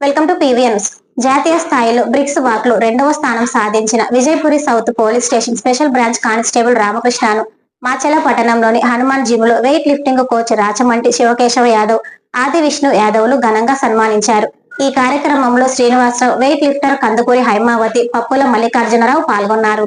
Welcome to PVNS జాతీయ స్థాయిలో bricks వాక్లో రెండవ స్థానం సాధించిన Vijayapuri south police station special branch constable రామకృష్ణను Macherla పట్టణంలోని హనుమాన్ జిమ్లో weight lifting coach Rachamanti Sivakesava Yadav Adi Vishnu యాదవ్లు ఘనంగా సన్మానించారు. ఈ కార్యక్రమంలో శ్రీనివాసరావు వెయిట్ లిఫ్టర్ కందుకూరి హైమావతి పప్పుల మల్లికార్జునరావు పాల్గొన్నారు.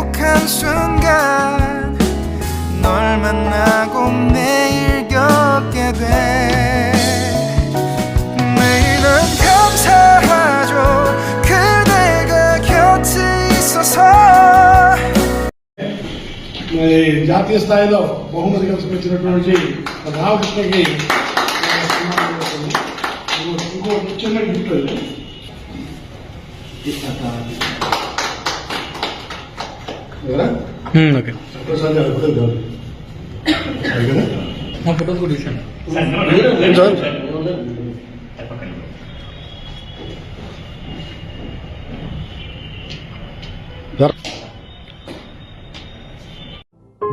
행복한 순간 널 만나고 매일 겪게 돼 매일은 감사하죠 그대가 곁에 있어서 మరి జాతీయ స్థాయిలో బహుమతి కలిసిపెట్టినటువంటి రామకృష్ణకి సన్మానం జరుగుతుంది. ఇంకో- ఇంకో చిన్న గిఫ్ట్ అది. కదా? ఓకే? నా ఫోటోస్ కూడా తీసాను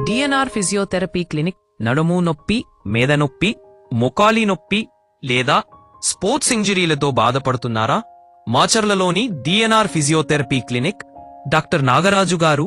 డిఎన్ఆర్ ఫిజియోథెరపీ క్లినిక్ నడుము నొప్పి మేద నొప్పి మొకాలి నొప్పి లేదా స్పోర్ట్స్ ఇంజరీలతో బాధపడుతున్నారా? మాచర్లలోని DNR physiotherapy clinic doctor Nagaraju garu